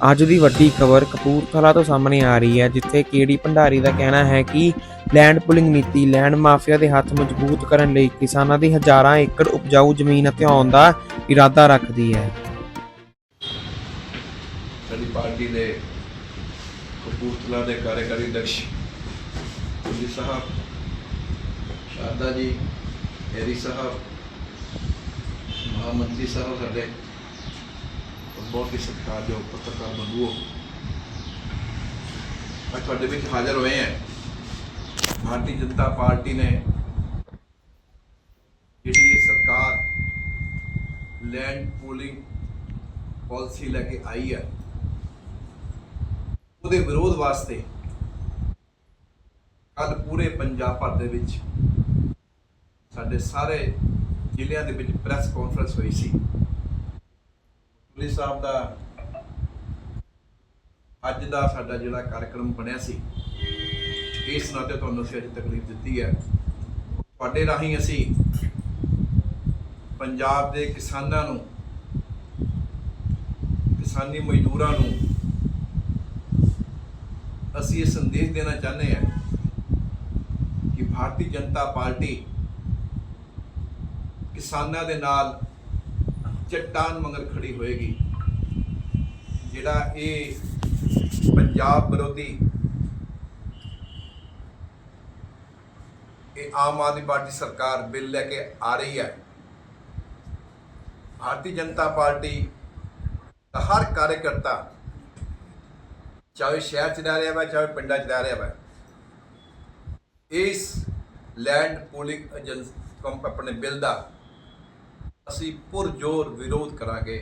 ਅੱਜ ਦੀ ਵੱਡੀ ਖਬਰ ਕਪੂਰਥਲਾ ਤੋਂ ਸਾਹਮਣੇ ਆ ਰਹੀ ਹੈ, ਜਿੱਥੇ ਕੇਡੀ ਭੰਡਾਰੀ ਦਾ ਕਹਿਣਾ ਹੈ ਕਿ ਲੈਂਡ ਪੁਲਿੰਗ ਨੀਤੀ, ਲੈਂਡ ਮਾਫੀਆ ਦੇ ਹੱਥ ਮਜ਼ਬੂਤ ਕਰਨ ਲਈ ਕਿਸਾਨਾਂ ਦੀ ਹਜ਼ਾਰਾਂ ਏਕੜ ਉਪਜਾਊ ਜ਼ਮੀਨ ਅਤੇ ਆਉਣ ਦਾ ਇਰਾਦਾ ਰੱਖਦੀ ਹੈ। ਸਾਡੀ ਪਾਰਟੀ ਦੇ ਕਪੂਰਥਲਾ ਦੇ ਕਾਰਜਕਾਰੀ ਅਧਿਕਸ਼ ਜੀ ਸਾਹਿਬ, ਸ਼ਾਰਦਾ ਜੀ ਹੈਰੀ ਸਾਹਿਬ, ਮਹਾਮੰਤਰੀ ਸਾਹਿਬ ਸਾਡੇ ਔਰ ਬਹੁਤ ਹੀ ਸਤਿਕਾਰਯੋਗ ਪੱਤਰਕਾਰ ਬੰਧੂਓ ਅੱਜ ਤੁਹਾਡੇ ਵਿੱਚ ਹਾਜ਼ਰ ਹੋਏ ਹਾਂ ਭਾਰਤੀ ਜਨਤਾ ਪਾਰਟੀ ਨੇ ਜਿਹੜੀ ਇਹ ਸਰਕਾਰ ਲੈਂਡ ਪੂਲਿੰਗ ਪਾਲਿਸੀ ਲੈ ਕੇ ਆਈ ਹੈ ਉਹਦੇ ਵਿਰੋਧ ਵਾਸਤੇ ਕੱਲ ਪੂਰੇ ਪੰਜਾਬ ਭਰ ਦੇ ਵਿੱਚ ਸਾਡੇ ਸਾਰੇ ਜ਼ਿਲ੍ਹਿਆਂ ਦੇ ਵਿੱਚ ਪ੍ਰੈਸ ਕਾਨਫਰੰਸ ਹੋਈ ਸੀ। ਪੁਲਿਸ ਸਾਹਿਬ ਦਾ ਅੱਜ ਦਾ ਸਾਡਾ ਜਿਹੜਾ ਕਾਰਜਕ੍ਰਮ ਬਣਿਆ ਸੀ, ਇਸ ਨਾਤੇ ਤੁਹਾਨੂੰ ਅਸੀਂ ਅੱਜ ਤਕਲੀਫ ਦਿੱਤੀ ਹੈ। ਤੁਹਾਡੇ ਰਾਹੀਂ ਅਸੀਂ ਪੰਜਾਬ ਦੇ ਕਿਸਾਨਾਂ ਨੂੰ, ਕਿਸਾਨੀ ਮਜ਼ਦੂਰਾਂ ਨੂੰ ਅਸੀਂ ਇਹ ਸੰਦੇਸ਼ ਦੇਣਾ ਚਾਹੁੰਦੇ ਹਾਂ ਕਿ ਭਾਰਤੀ ਜਨਤਾ ਪਾਰਟੀ ਕਿਸਾਨਾਂ ਦੇ ਨਾਲ ਚੱਟਾਨ ਮੰਗਰ ਖੜੀ ਹੋਏਗੀ। ਜਿਹੜਾ ਇਹ ਪੰਜਾਬ ਵਿਰੋਧੀ ਇਹ ਆਮ ਆਦਮੀ ਪਾਰਟੀ ਸਰਕਾਰ ਬਿੱਲ ਲੈ ਕੇ ਆ ਰਹੀ ਹੈ। ਭਾਰਤੀ ਜਨਤਾ ਪਾਰਟੀ ਦਾ ਹਰ ਕਾਰਜਕਰਤਾ, ਚਾਹੇ ਸ਼ਹਿਰ ਚ ਰਹਿ ਰਿਹਾ ਵਾ, ਚਾਹੇ ਪਿੰਡਾਂ ਚ ਰਹਿ ਰਿਹਾ ਵਾ, ਇਸ ਲੈਂਡ ਪੂਲਿੰਗ ਏਜੰਸ ਕੰਪ ਆਪਣੇ ਬਿੱਲ ਦਾ ਅਸੀਂ ਪੁਰਜੋਰ ਵਿਰੋਧ ਕਰਾਂਗੇ।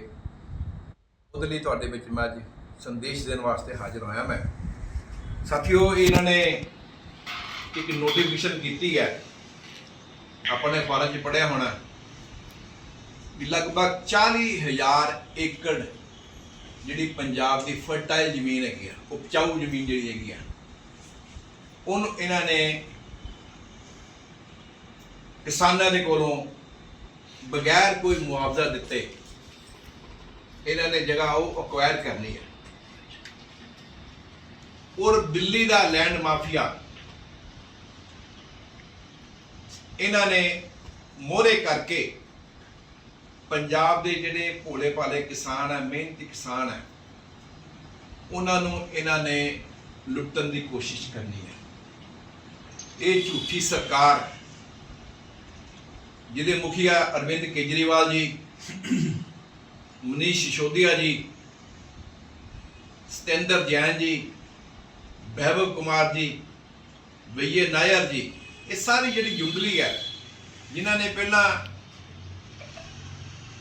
ਉਹਦੇ ਲਈ ਤੁਹਾਡੇ ਵਿੱਚ ਮੈਂ ਅੱਜ ਸੰਦੇਸ਼ ਦੇਣ ਵਾਸਤੇ ਹਾਜ਼ਰ ਹੋਇਆ ਮੈਂ। ਸਾਥੀਓ, ਇਹਨਾਂ ਨੇ ਇੱਕ ਨੋਟੀਫਿਕੇਸ਼ਨ ਕੀਤੀ ਹੈ। ਆਪਣੇ ਫਾਰਮ 'ਚ ਪੜਿਆ ਹੋਣਾ ਵੀ ਲਗਭਗ 40000 ਏਕੜ ਜਿਹੜੀ ਪੰਜਾਬ ਦੀ ਫਰਟਾਈਲ ਜ਼ਮੀਨ ਹੈਗੀ ਆ, ਉਪਜਾਊ ਜ਼ਮੀਨ ਜਿਹੜੀ ਹੈਗੀ ਆ, ਉਹਨੂੰ ਇਹਨਾਂ ਨੇ ਕਿਸਾਨਾਂ ਦੇ ਕੋਲੋਂ ਬਗੈਰ ਕੋਈ ਮੁਆਵਜ਼ਾ ਦਿੱਤੇ, ਇਹਨਾਂ ਨੇ ਜਗ੍ਹਾ ਉਹ ਅਕਵਾਇਰ ਕਰਨੀ ਹੈ। ਔਰ ਦਿੱਲੀ ਦਾ ਲੈਂਡ ਮਾਫੀਆ ਇਹਨਾਂ ਨੇ ਮੋਹਰੇ ਕਰਕੇ ਪੰਜਾਬ ਦੇ ਜਿਹੜੇ ਭੋਲੇ ਭਾਲੇ ਕਿਸਾਨ ਆ ਮਿਹਨਤੀ ਕਿਸਾਨ ਆ ਉਹਨਾਂ ਨੂੰ ਇਹਨਾਂ ਨੇ ਲੁੱਟਣ ਦੀ ਕੋਸ਼ਿਸ਼ ਕਰਨੀ ਹੈ। ਇਹ ਝੂਠੀ ਸਰਕਾਰ ਜਿਹਦੇ ਮੁਖੀਆ ਅਰਵਿੰਦ ਕੇਜਰੀਵਾਲ ਜੀ, ਮਨੀਸ਼ ਸਿਸੋਦੀਆ ਜੀ, ਸਤਿੰਦਰ ਜੈਨ ਜੀ ਵੈਭਵ ਕੁਮਾਰ ਜੀ, ਵਈਏ ਨਾਇਰ ਜੀ, ਇਹ ਸਾਰੀ ਜਿਹੜੀ ਜੁੰਗਲੀ ਹੈ, ਜਿਨ੍ਹਾਂ ਨੇ ਪਹਿਲਾਂ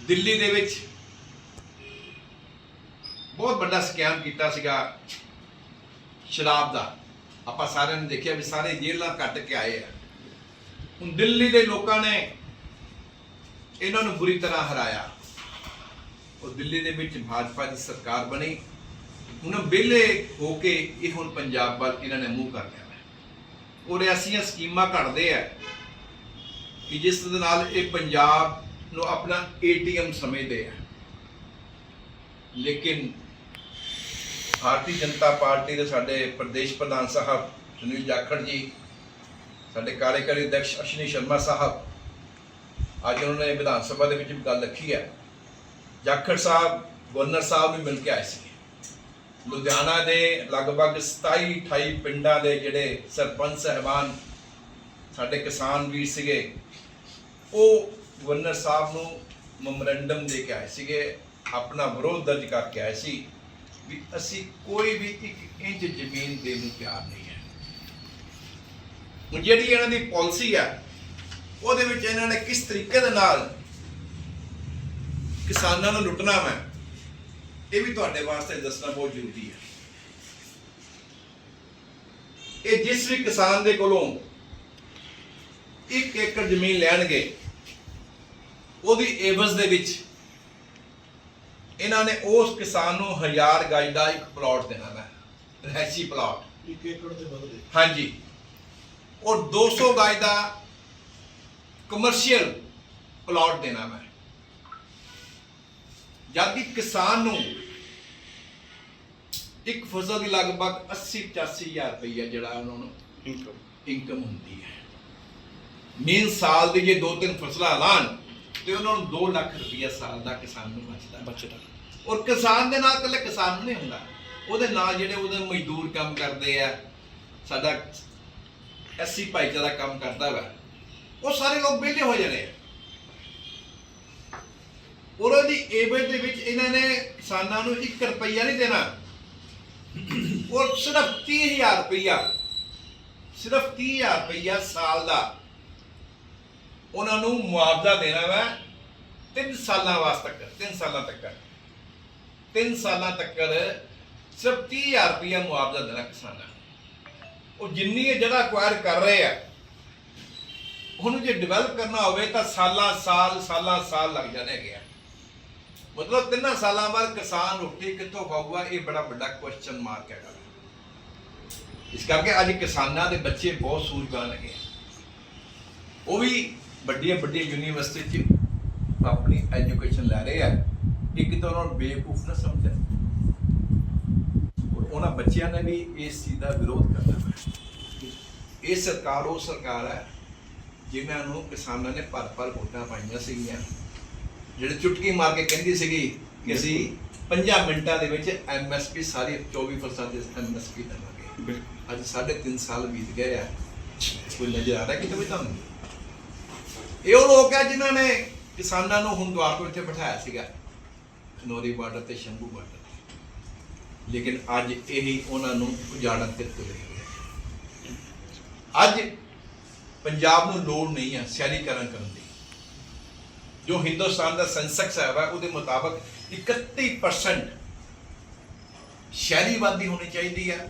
ਦਿੱਲੀ ਦੇ ਵਿੱਚ ਬਹੁਤ ਵੱਡਾ ਸਕੈਮ ਕੀਤਾ ਸੀਗਾ ਸ਼ਰਾਬ ਦਾ। ਆਪਾਂ ਸਾਰਿਆਂ ਨੇ ਦੇਖਿਆ ਵੀ ਸਾਰੇ ਜੇਲ੍ਹਾਂ ਕੱਟ ਕੇ ਆਏ ਆ। ਹੁਣ ਦਿੱਲੀ ਦੇ ਲੋਕਾਂ ਨੇ ਇਹਨਾਂ ਨੂੰ ਬੁਰੀ ਤਰ੍ਹਾਂ ਹਰਾਇਆ। ਉਹ ਦਿੱਲੀ ਦੇ ਵਿੱਚ ਭਾਜਪਾ ਦੀ ਸਰਕਾਰ ਬਣੀ। ਹੁਣ ਵਿਹਲੇ ਹੋ ਕੇ ਇਹ ਹੁਣ ਪੰਜਾਬ ਵੱਲ ਇਹਨਾਂ ਨੇ ਮੂੰਹ ਕਰ ਲਿਆ। ਹੈ ਉਹ ਰਿਆਸੀਆਂ ਸਕੀਮਾਂ ਘੜਦੇ ਆ ਕਿ ਜਿਸ ਦੇ ਨਾਲ ਇਹ ਪੰਜਾਬ ਨੂੰ ਆਪਣਾ ਏਟੀਐਮ ਸਮਝਦੇ ਆ। ਲੇਕਿਨ ਭਾਰਤੀ ਜਨਤਾ ਪਾਰਟੀ ਦੇ ਸਾਡੇ ਪ੍ਰਦੇਸ਼ ਪ੍ਰਧਾਨ ਸਾਹਿਬ ਸੁਨੀਲ ਜਾਖੜ ਜੀ, ਸਾਡੇ ਕਾਰਜਕਾਰੀ ਅਧਿਕਸ਼ ਅਸ਼ਨੀ ਸ਼ਰਮਾ ਸਾਹਿਬ ਅੱਜ ਉਹਨਾਂ ਨੇ ਵਿਧਾਨ ਸਭਾ ਦੇ ਵਿੱਚ ਵੀ ਗੱਲ ਰੱਖੀ ਹੈ। ਜਾਖੜ ਸਾਹਿਬ, ਗਵਰਨਰ ਸਾਹਿਬ ਵੀ ਮਿਲ ਕੇ ਆਏ ਸੀ ਲੁਧਿਆਣਾ ਦੇ ਲਗਭਗ 27 28 ਪਿੰਡਾਂ ਦੇ ਜਿਹੜੇ ਸਰਪੰਚ ਸਹਿਬਾਨ ਸਾਡੇ ਕਿਸਾਨ ਵੀਰ ਸੀਗੇ, ਉਹ ਗਵਰਨਰ ਸਾਹਿਬ ਨੂੰ ਮੈਮੋਰੈਂਡਮ ਦੇ ਕੇ ਆਏ ਸੀਗੇ, ਆਪਣਾ ਵਿਰੋਧ ਦਰਜ ਕਰਕੇ ਆਏ ਸੀ ਵੀ ਅਸੀਂ ਕੋਈ ਵੀ ਇੱਕ ਇੰਚ ਜ਼ਮੀਨ ਦੇਣ ਨੂੰ ਤਿਆਰ ਨਹੀਂ ਹੈ। ਹੁਣ ਜਿਹੜੀ ਇਹਨਾਂ ਦੀ ਪਾਲਿਸੀ ਹੈ ਉਹਦੇ ਵਿੱਚ ਇਹਨਾਂ ਨੇ ਕਿਸ ਤਰੀਕੇ ਦੇ ਨਾਲ ਕਿਸਾਨਾਂ ਨੂੰ ਲੁੱਟਣਾ ਹੈ ਇਹ ਵੀ ਤੁਹਾਡੇ ਵਾਸਤੇ ਦੱਸਣਾ ਬਹੁਤ ਜ਼ਰੂਰੀ ਹੈ। ਇਹ ਜਿਸ ਵੀ ਕਿਸਾਨ ਦੇ ਕੋਲੋਂ ਇੱਕ ਏਕੜ ਜ਼ਮੀਨ ਲੈਣਗੇ ਉਹਦੀ ਏਵਜ਼ ਦੇ ਵਿੱਚ ਇਹਨਾਂ ਨੇ ਉਸ ਕਿਸਾਨ ਨੂੰ ਹਜ਼ਾਰ ਗਜ ਦਾ ਇੱਕ ਪਲਾਟ ਦੇਣਾ ਹੈ ਰਹਿਸ਼ੀ ਪਲਾਟ। ਇੱਕ ਏਕੜ ਦੇ ਬਦਲੇ ਹਾਂਜੀ। ਔਰ 200 ਗਜ ਦਾ ਕਮਰਸ਼ੀਅਲ ਪਲਾਟ ਦੇਣਾ ਮੈਂ। ਜਦ ਕਿ ਕਿਸਾਨ ਨੂੰ ਇੱਕ ਫਸਲ ਦੀ ਲਗਭਗ 80 85000 ਰੁਪਈਆ ਜਿਹੜਾ ਉਹਨਾਂ ਨੂੰ ਇਨਕਮ ਹੁੰਦੀ ਹੈ। ਮੇਨ ਸਾਲ ਦੇ ਜੇ ਦੋ ਤਿੰਨ ਫਸਲਾਂ ਲਾਣ ਤੇ ਉਹਨਾਂ ਨੂੰ 2 ਲੱਖ ਰੁਪਈਆ ਸਾਲ ਦਾ ਕਿਸਾਨ ਨੂੰ ਬਚਦਾ। ਬਚਦਾ। ਔਰ ਕਿਸਾਨ ਦੇ ਨਾਲ ਇਕੱਲੇ ਕਿਸਾਨ ਨਹੀਂ ਹੁੰਦਾ। ਉਹਦੇ ਨਾਲ ਜਿਹੜੇ ਉਹਦੇ ਮਜ਼ਦੂਰ ਕੰਮ ਕਰਦੇ ਆ ਸਾਡਾ ਐਸੀ ਭਾਈਚਾਰਾ ਕੰਮ ਕਰਦਾ ਵਾ। ਉਹ ਸਾਰੇ ਲੋਕ ਵਿਹਲੇ ਹੋ ਜਾਣੇ ਆ। ਔਰ ਉਹਦੀ ਏਵਜ ਦੇ ਵਿੱਚ ਇਹਨਾਂ ਨੇ ਕਿਸਾਨਾਂ ਨੂੰ 1 ਰੁਪਈਆ ਨਹੀਂ ਦੇਣਾ। ਉਹ ਸਿਰਫ 30000 ਰੁਪਈਆ, ਸਿਰਫ 30000 ਰੁਪਈਆ ਸਾਲ ਦਾ ਉਹਨਾਂ ਨੂੰ ਮੁਆਵਜ਼ਾ ਦੇਣਾ ਵਾ 3 ਸਾਲਾਂ ਵਾਸਤੇ ਤੱਕ 3 ਸਾਲਾਂ ਤੱਕ। 3 ਸਾਲਾਂ ਤੱਕ ਸਿਰਫ 30000 ਰੁਪਈਆ ਮੁਆਵਜ਼ਾ ਦੇਣਾ ਕਿਸਾਨਾਂ ਨੂੰ। ਉਹ ਜਿੰਨੀ ਜਗ੍ਹਾ ਅਕਵਾਇਰ ਕਰ ਰਹੇ ਆ ਉਹਨੂੰ ਜੇ ਡਿਵੈਲਪ ਕਰਨਾ ਹੋਵੇ ਤਾਂ ਸਾਲਾਂ, ਸਾਲ ਸਾਲਾਂ, ਸਾਲ ਲੱਗ ਜਾਣੇ ਹੈਗੇ ਆ। ਮਤਲਬ ਤਿੰਨਾਂ ਸਾਲਾਂ ਬਾਅਦ ਕਿਸਾਨ ਰੋਟੀ ਕਿੱਥੋਂ ਖਾਊਗਾ, ਇਹ ਬੜਾ ਵੱਡਾ ਕੁਐਸਚਨ ਮਾਰਕ ਹੈਗਾ। ਇਸ ਕਰਕੇ ਅੱਜ ਕਿਸਾਨਾਂ ਦੇ ਬੱਚੇ ਬਹੁਤ ਸੂਝਵਾਨ ਹੈਗੇ ਆ। ਉਹ ਵੀ ਵੱਡੀਆਂ ਵੱਡੀਆਂ ਯੂਨੀਵਰਸਿਟੀ 'ਚ ਆਪਣੀ ਐਜੂਕੇਸ਼ਨ ਲੈ ਰਹੇ ਆ। ਕਿ ਕਿਤੇ ਉਹਨਾਂ ਨੂੰ ਬੇਵਕੂਫ ਨਾ ਸਮਝਣ। ਉਹਨਾਂ ਬੱਚਿਆਂ ਨੇ ਵੀ ਇਸ ਚੀਜ਼ ਦਾ ਵਿਰੋਧ ਕਰਨਾ। ਹੈ ਇਹ ਸਰਕਾਰ, ਉਹ ਸਰਕਾਰ ਹੈ ਜਿਨ੍ਹਾਂ ਨੂੰ ਕਿਸਾਨਾਂ ਨੇ ਭਰ ਭਰ ਵੋਟਾਂ ਪਾਈਆਂ ਸੀਗੀਆਂ। ਜਿਹੜੇ ਚੁਟਕੀ ਮਾਰ ਕੇ ਕਹਿੰਦੀ ਸੀਗੀ ਕਿ ਅਸੀਂ 5 ਮਿੰਟਾਂ ਦੇ ਵਿੱਚ ਐਮਐਸਪੀ ਸਾਰੀ 24% ਦੇ ਐਮਐਸਪੀ ਦੇਵਾਂਗੇ। ਅੱਜ ਸਾਢੇ ਤਿੰਨ ਸਾਲ ਬੀਤ ਗਏ ਆ। ਕੋਈ ਨਜ਼ਰ ਆ ਰਿਹਾ ਕਿਤੇ ਵੀ ਤੁਹਾਨੂੰ? ਇਹ ਉਹ ਲੋਕ ਆ ਜਿਨ੍ਹਾਂ ਨੇ ਕਿਸਾਨਾਂ ਨੂੰ ਹੁਣ ਦੁਆਰ ਤੋਂ ਇੱਥੇ ਬਿਠਾਇਆ ਸੀਗਾ। ਖਨੌਰੀ ਬਾਰਡਰ ਤੇ ਸ਼ੰਭੂ ਬਾਰਡਰ ਤੇ। ਲੇਕਿਨ ਅੱਜ ਇਹੀ ਉਹਨਾਂ ਨੂੰ ਉਜਾੜਨ ਤੇ ਤੁਲੇ। ਅੱਜ ਪੰਜਾਬ ਨੂੰ ਲੋੜ ਨਹੀਂ ਹੈ ਸ਼ਹਿਰੀਕਰਨ ਕਰਨ ਦੀ। ਜੋ ਹਿੰਦੁਸਤਾਨ ਦਾ ਸੈਂਸੈਕਸ ਹੈ, ਉਹਦੇ ਮੁਤਾਬਕ 31% ਸ਼ਹਿਰੀਵਾਦੀ ਹੋਣੀ ਚਾਹੀਦੀ ਹੈ